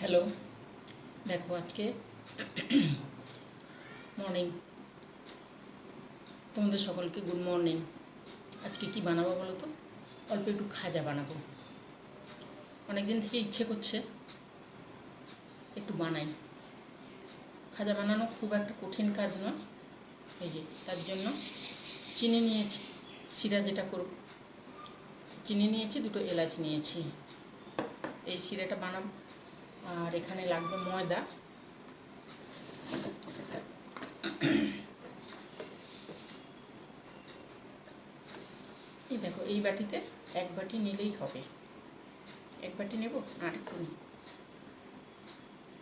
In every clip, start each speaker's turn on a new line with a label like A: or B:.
A: Hello দেখো আজকে morning তোমাদের সকলকে গুড মর্নিং আজকে কি বানাবো বলো তো অল্প একটু খাজা বানাবো। অনেক দিন থেকে ইচ্ছে করছে একটু বানাই। খাজা বানানো খুব একটা কঠিন কাজ নয়। এই যে, তার জন্য চিনি নিয়েছি শিরা যেটা করব চিনি নিয়েছি, দুটো এলাচ নিয়েছি। এই শিরাটা বানাবো। আর এখানে লাগবে ময়দা। এই দেখো, এই বাটিতে এক বাটি নিলেই হবে। এক বাটি নেব আরেকটু নিই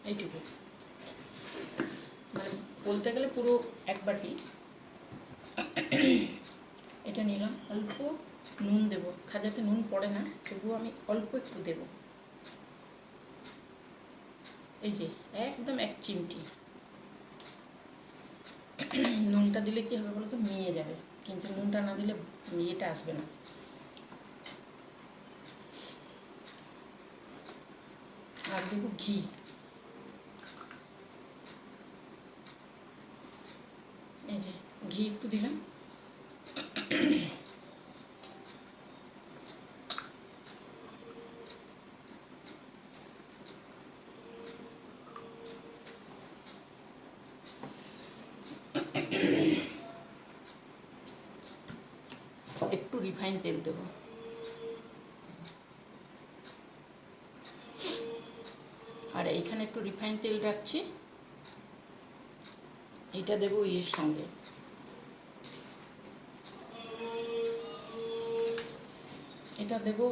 A: এইটুকু। মানে বলতে গেলে পুরো এক বাটি। এটা নিলাম, অল্প নুন দেবো। খাজাতে নুন পড়ে না, তবুও আমি অল্প একটু দেবো। এই যে, একদম এক চিমটি। নুনটা দিলে কি হবে বলো তো মিয়ে যাবে। কিন্তু নুনটা না দিলে ইয়েটা আসবে না। আর দেবো ঘি। এই যে, ঘি একটু দিলাম একটু রিফাইন তেল দেবো। আর এইখানে একটু রিফাইন তেল রাখছি। এইটা দেবো ইয়ের সঙ্গে। এটা দেবো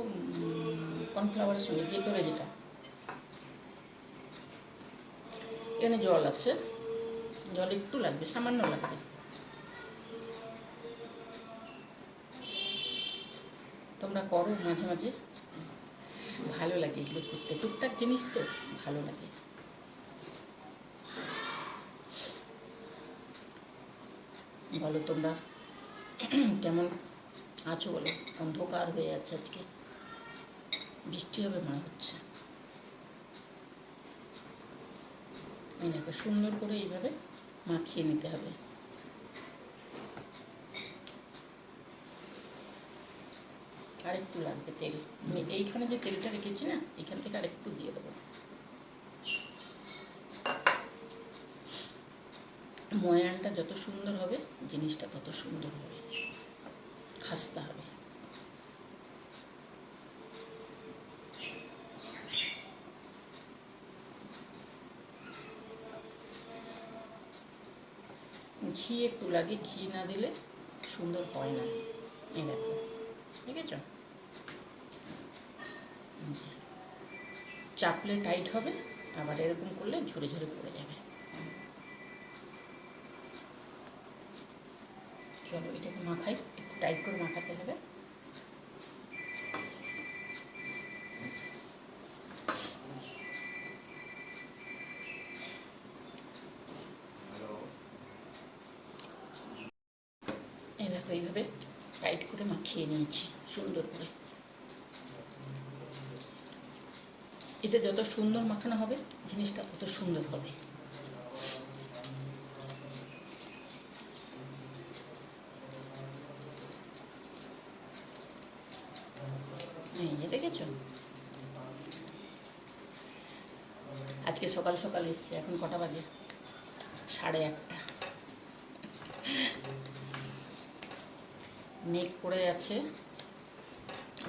A: কর্নফ্লাওয়ারের সঙ্গে, ভেতরে যেটা। এখানে জল আছে। জল একটু লাগবে, সামান্য লাগবে। তোমরা করো মাঝে মাঝে। ভালো লাগে এগুলো করতে। টুকটাক জিনিস তো ভালো লাগে। বলো তোমরা, কেমন আছো বলো? অন্ধকার হয়ে যাচ্ছে আজকে। বৃষ্টি হবে মনে হচ্ছে। এই দেখো, সুন্দর করে এইভাবে মাখিয়ে নিতে হবে। আরেকটু লাগবে তেল। আমি এইখানে যে তেলটা রেখেছি না, এখান থেকে আরেকটু দিয়ে দেবো। ময়ানটা যত সুন্দর হবে, জিনিসটা তত সুন্দর হবে। খাস্তা হবে। ঘি একটু লাগে, ঘি না দিলে সুন্দর হয় না। এই দেখো, দেখেছ? চাপলে টাইট হবে, আবার এরকম করলে ঝরে ঝরে পড়ে যাবে। চলো এটাকে মাখাই, একটু টাইট করে মাখাতে হবে এই দেখো এইভাবে টাইট করে মাখিয়ে নিয়েছি সুন্দর করে এটা যত সুন্দর মাখানো হবে, জিনিসটা তত সুন্দর হবে। দেখেছ? আজকে সকাল সকাল এসছে, এখন কটা বাজে? সাড়ে আটটা। মেঘ পড়ে আছে,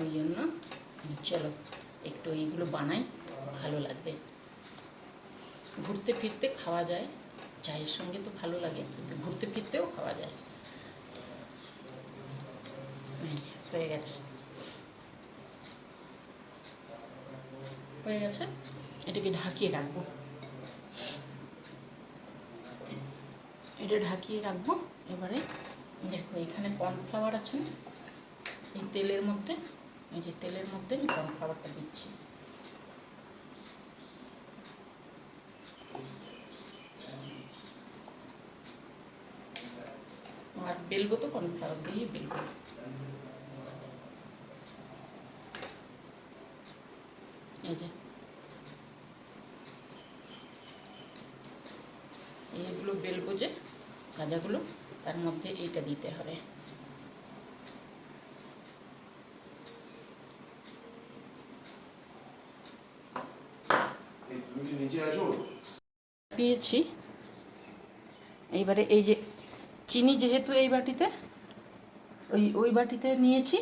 A: ওই জন্য, চলো, একটু এইগুলো বানাই। ভালো লাগবে। ঘুরতে ফিরতে খাওয়া যায়, চায়ের সঙ্গে তো ভালো লাগে, কিন্তু ঘুরতে ফিরতেও খাওয়া যায়। হয়ে গেছে। হয়ে গেছে? এটাকে ঢাকিয়ে রাখব। এটা ঢাকিয়ে রাখব। এবারে দেখো, এখানে কর্নফ্লাওয়ার আছে এই তেলের মধ্যে, এই যে তেলের মধ্যে আমি কর্নফ্লাওয়ারটা দিচ্ছি। বেলবো তো কর্নফ্লাওয়ার দিয়ে বেলবো। এইগুলো বেলবো যে গাঁজাগুলো তার মধ্যে এইটা দিতে হবে। পেয়েছি। এইবারে এই যে চিনি যেহেতু এই বাটিতে, ওই ওই বাটিতে নিয়েছি।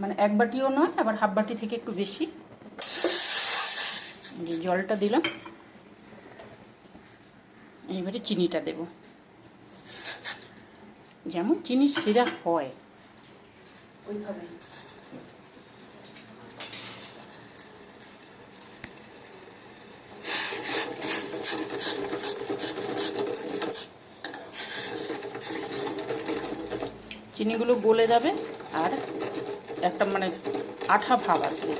A: মানে এক বাটিও নয়, আবার হাফ বাটি থেকে একটু বেশি। জলটা দিলাম। এইবারে চিনিটা দেব। যেমন চিনি শিরা হয়। ওইভাবে চিনিগুলো গলে যাবে আর একটা মানে আঠা ভাব আসবে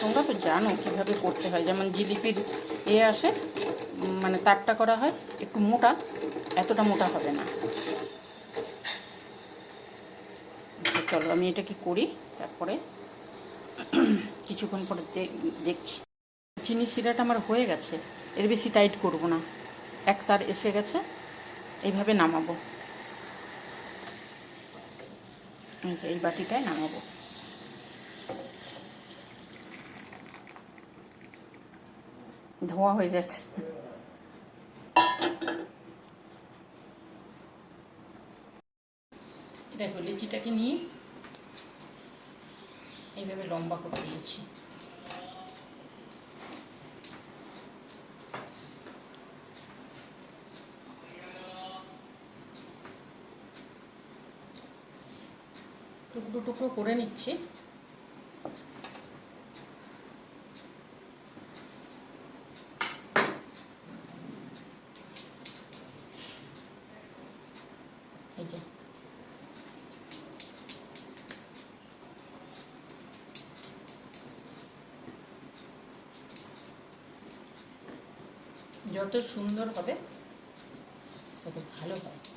A: তোমরা তো জানো কীভাবে করতে হয়। যেমন জিলিপির এ আসে মানে তারটা করা হয়, একটু মোটা, এতটা মোটা হবে না। চলো আমি এটা কি করি? তারপরে কিছুক্ষণ পরে দেখছি। চিনি শিরাটা আমার হয়ে গেছে, এর বেশি টাইট করব না। এক তার এসে গেছে, এইভাবে নামাবো। এই বাটিটায় নামাবো। ধোয়া হয়ে যাচ্ছে দেখো লিচিটাকে নিয়ে এইভাবে লম্বা করে দিয়েছি। টুকরো টুকরো করে নিচ্ছি। যত সুন্দর হবে তত ভালো হয়।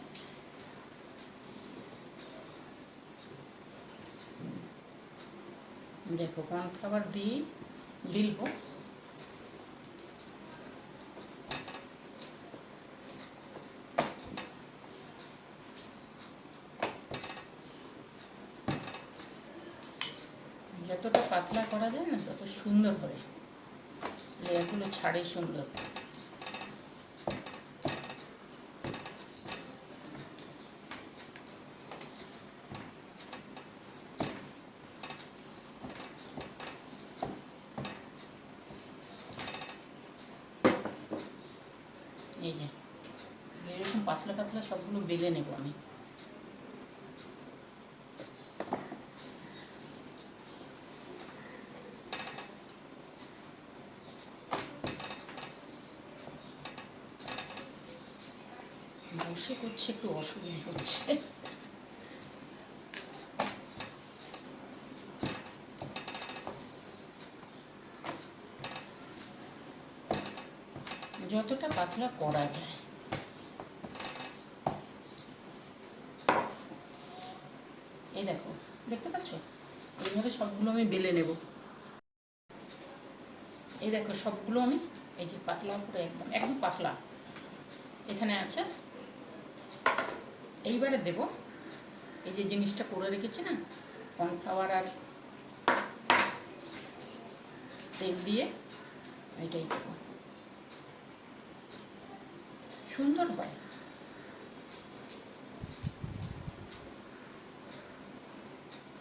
A: দেখো কর্নফ্লাওয়ার দিয়ে দিলব। যতটা পাতলা করা যায় না, তত সুন্দর হবে। লেয়ারগুলো ছাড়ে সুন্দর এই যে এরকম পাতলা সবগুলো বেলে নেব আমি। বসে করছে একটু অসুবিধা হচ্ছে। যতটা পাতলা করা যায়। দেখো, দেখতে পাচ্ছ? এইভাবে সবগুলো আমি বেলে নেব। এই দেখো, সবগুলো আমি, এই যে পাতলা করে একদম একদম পাতলা। এখানে আছে, এইবারে দেব। এই যে জিনিসটা করে রেখেছি না, কর্নফ্লাওয়ার আর তেল দিয়ে এটাই দেবো। সুন্দর হয়।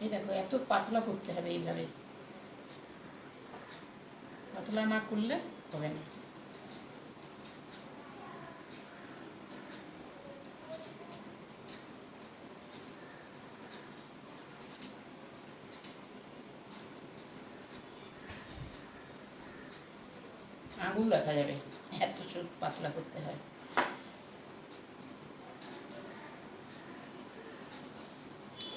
A: এই দেখো, এত পাতলা করতে হবে এইভাবে। পাতলা না করলে হবে না। আঙুল দেখা যাবে, এত সুদ পাতলা করতে হয়।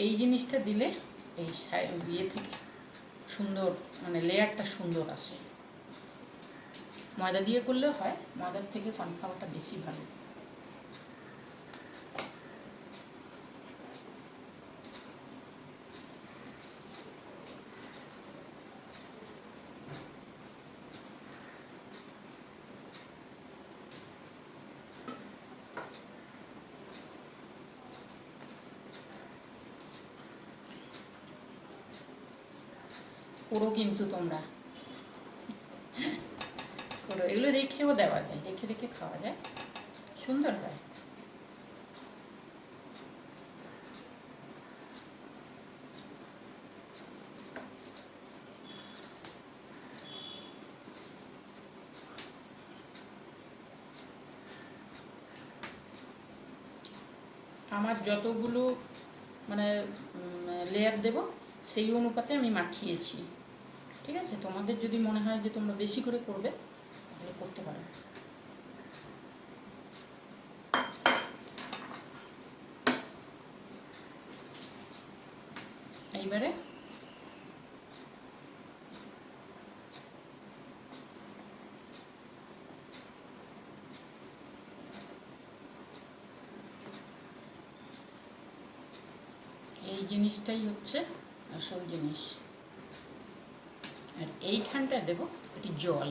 A: এই জিনিসটা দিলে এই সাই- ইয়ে থেকে সুন্দর মানে লেয়ারটা সুন্দর আসে। ময়দা দিয়ে করলেও হয়, ময়দার থেকে কর্নফ্লাওয়ারটা বেশি ভালো। করো কিন্তু তোমরা। করো, এগুলো রেখেও দেওয়া যায়, রেখে রেখে খাওয়া যায়। সুন্দর হয়। আমার যতগুলো মানে লেয়ার দেব, সেই অনুপাতে আমি মাখিয়েছি। ঠিক আছে? তোমাদের যদি মনে হয় যে তোমরা বেশি করে করবে, তাহলে করতে পারো। এইবারে? এই জিনিসটাই হচ্ছে আসল জিনিস। আর এইখানটা দেব একটি জল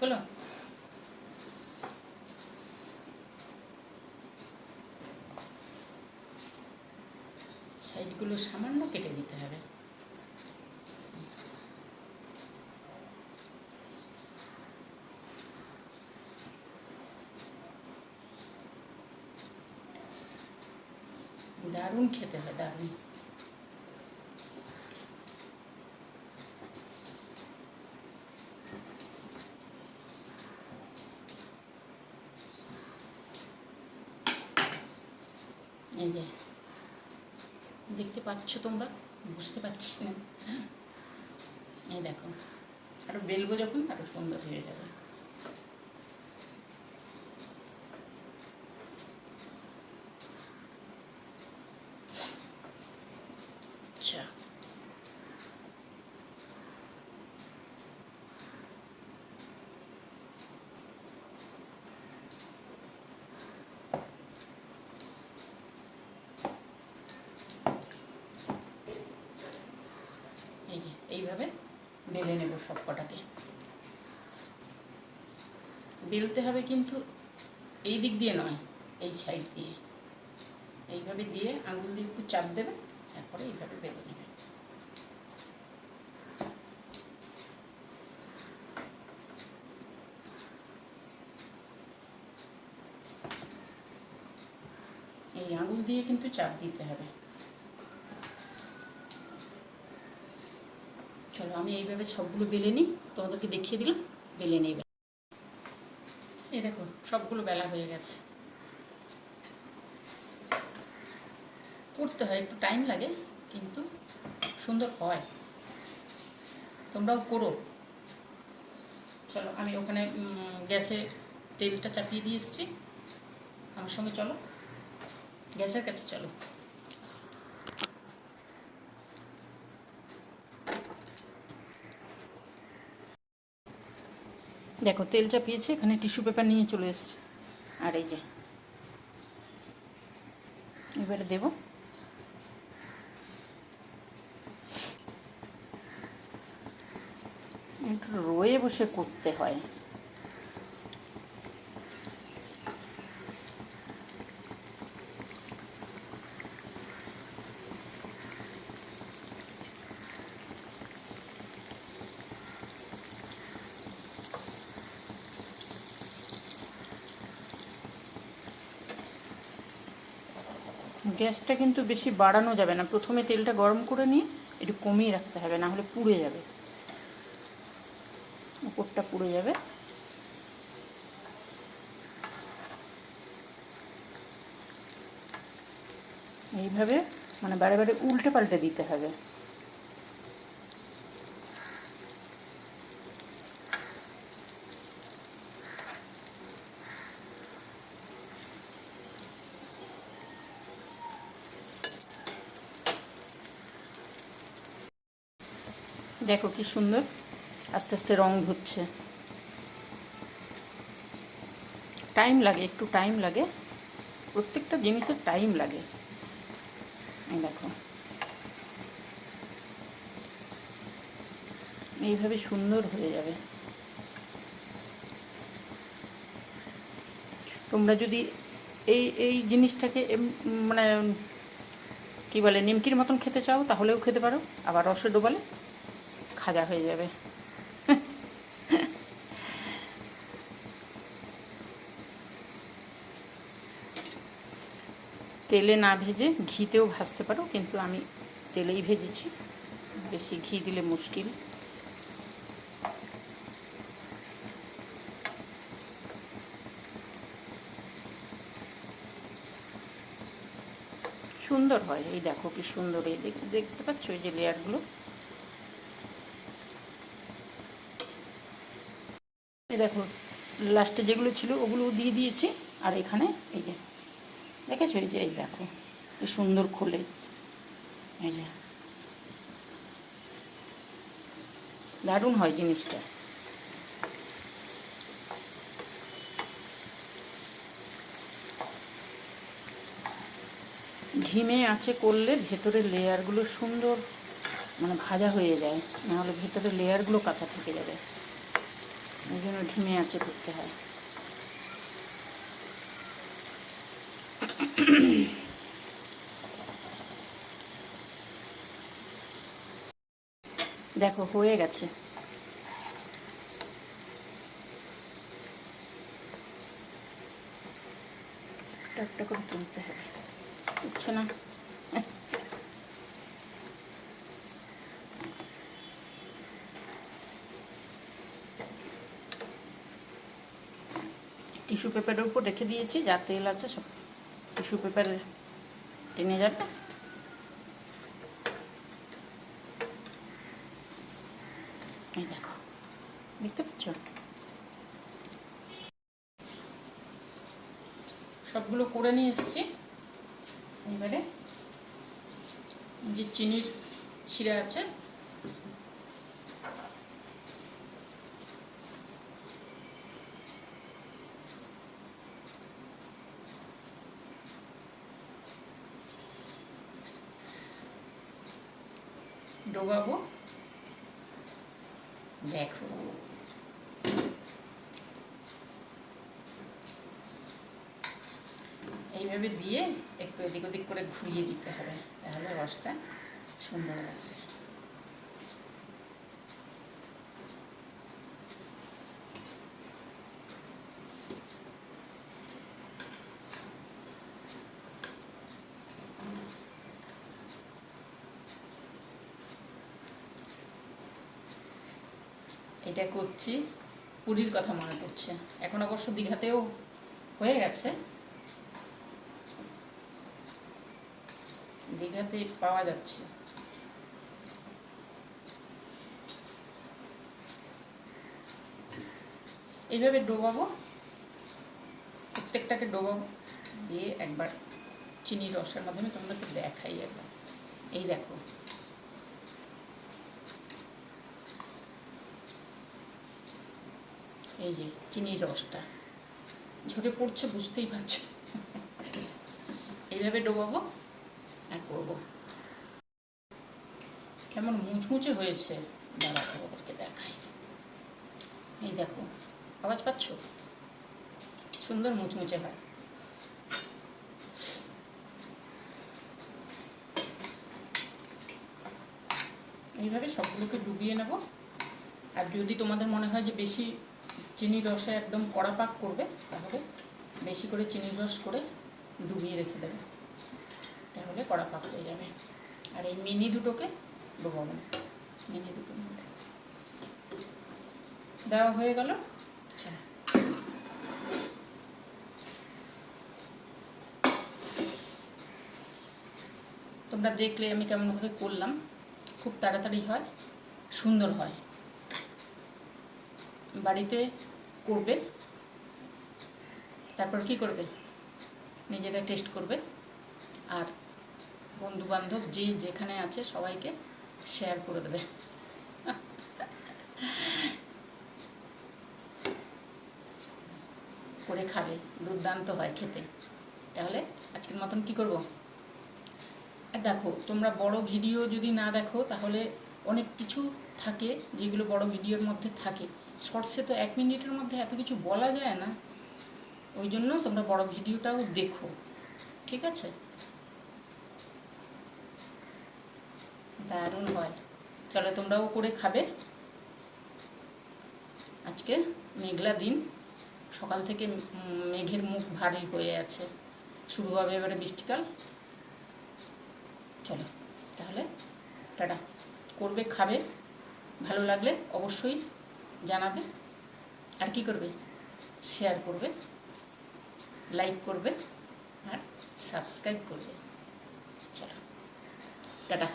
A: হলো সাইডগুলো সামান্য কেটে দিতে হবে। দারুণ খেতে হয় দারুণ এই যে দেখতে পাচ্ছ তোমরা? বুঝতে পারছি। না হ্যাঁ। এই দেখো। আরও বেলবো যখন আরও সুন্দর হয়ে যাবে আচ্ছা এই যে এইভাবে বেলে নেব সব কটাকে বেলতে হবে কিন্তু এই দিক দিয়ে নয়, এই সাইড দিয়ে। এইভাবে দিয়ে আঙুল দিয়ে একটু চাপ দেবে, তারপরে এইভাবে বেলে নেবে। এই আঙুল দিয়ে কিন্তু চাপ দিতে হবে চলো আমি এইভাবে সবগুলো বেলে নিই, তোমাদেরকে দেখিয়ে দিলাম, বেলে নেবে। এই দেখো, সবগুলো বেলা হয়ে গেছে। করতে হয়, একটু টাইম লাগে, কিন্তু সুন্দর হয়। তোমরাও করো। চলো, আমি ওখানে গ্যাসে তেলটা চাপিয়ে দিয়ে এসেছি। আমার সঙ্গে চলো। গ্যাসের কাছে চলো। দেখো তেল চাপিয়েছে এখানে টিস্যু পেপার নিয়ে চলে এসছে। আর এই যে, এবারে দেব। একটু রয়ে বসে করতে হয়। গ্যাসটা কিন্তু বেশি বাড়ানো যাবে না। প্রথমে তেলটা গরম করে নিয়ে একটু কমিয়ে রাখতে হবে, না হলে পুড়ে যাবে। উপরটা পুড়ে যাবে। এইভাবে মানে বারে বারে উল্টে পাল্টে দিতে হবে। দেখো কি সুন্দর। আস্তে আস্তে রং ধরছে টাইম লাগে, একটু টাইম লাগে। প্রত্যেকটা জিনিসের টাইম লাগে। দেখো। এইভাবে সুন্দর হয়ে যাবে। তোমরা যদি এই এই জিনিসটাকে মানে কি বলে, নিমকির মতন খেতে চাও, তাহলেও খেতে পারো। আবার রসে ডোবালে খাজা হয়ে যাবে। তেলে না ভেজে ঘিতেও ভাজতে পারো, কিন্তু আমি তেলেই ভেজেছি। বেশি ঘি দিলে মুশকিল। সুন্দর হয়, এই দেখো কি সুন্দর, এই দেখ- দেখতে পাচ্ছ এই যে লেয়ারগুলো? এই দেখো লাস্টে যেগুলো ছিল ওগুলো দিয়ে দিয়েছি, আর এখানে এই যে, দেখেছ? এই যে, এই দেখো, কি সুন্দর খোলে। এই যে, দারুণ হয় জিনিসটা। ঘিমে আছে করলে ভেতরের লেয়ারগুলো সুন্দর মানে ভাজা হয়ে যায়, নাহলে ভেতরের লেয়ারগুলো কাঁচা থেকে যাবে। ওই জন্য আছে করতে হয়। দেখো হয়ে গেছে। একটা করে তুলতে হবে। উঠছে না? টিস্যু পেপারের উপর রেখে দিয়েছি, যা তেল আছে সব টিস্যু পেপারে টেনে যাবে। এই দেখো, দেখতে পাচ্ছ? সবগুলো করে নিয়ে এসছি। এবারে যে চিনির শিরা আছে ডোবাবো। দেখো। এইভাবে দিয়ে একটু এদিক ওদিক করে ঘুরিয়ে দিতে হবে, তাহলে রসটা সুন্দর আসে এটা করছি, পুরীর কথা মনে পড়ছে। এখন অবশ্য দীঘাতেও হয়ে গেছে। দীঘাতে পাওয়া যাচ্ছে। এইভাবে ডোবাবো। প্রত্যেকটাকে ডোবাবো। দিয়ে একবার চিনি রসের মাধ্যমে তোমাদেরকে দেখাই একবার। এই দেখো। এই যে চিনির রসটা। ঝরে পড়ছে, বুঝতেই পারছ। এইভাবে ডোবাবো আর করব। কেমন মুচমুচে হয়েছে। দাঁড়া ওদেরকে দেখাই। এই দেখো, আওয়াজ পাচ্ছ? সুন্দর মুচমুচে হয়। এইভাবে সবগুলোকে ডুবিয়ে নেব। আর যদি তোমাদের মনে হয় যে বেশি চিনির রসে একদম কড়া পাক করবে, তাহলে বেশি করে চিনির রস করে ডুবিয়ে রেখে দেবে। তাহলে কড়া পাক হয়ে যাবে। আর এই মিনি দুটোকে ডোবাবো না মিনি দুটোর মধ্যে। দেওয়া হয়ে গেল। আচ্ছা। তোমরা দেখলে আমি কেমনভাবে করলাম। খুব তাড়াতাড়ি হয়, সুন্দর হয়। বাড়িতে করবে। তারপর কি করবে? নিজেরা টেস্ট করবে। আর বন্ধু বান্ধব যে যেখানে আছে সবাইকে শেয়ার করে দেবে। করে খাবে, দুর্দান্ত হয় খেতে। তাহলে আজকের মতন কি করব? আর দেখো, তোমরা বড় ভিডিও যদি না দেখো, তাহলে অনেক কিছু থাকে যেগুলো বড় ভিডিওর মধ্যে থাকে। শর্টসে তো এক মিনিটের মধ্যে এত কিছু বলা যায় না, ওই জন্য তোমরা বড় ভিডিওটাও দেখো, ঠিক আছে? দারুণ হয়। চলো তোমরাও করে খাবে। আজকে মেঘলা দিন, সকাল থেকে মেঘের মুখ ভারী হয়ে আছে, শুরু হবে এবারে বৃষ্টিকাল। চলো, তাহলে টাটা। করবে, খাবে, ভালো লাগলে অবশ্যই জানাবে আর কি করবে? শেয়ার করবে লাইক করবে আর সাবস্ক্রাইব করবে। চলো টাটা।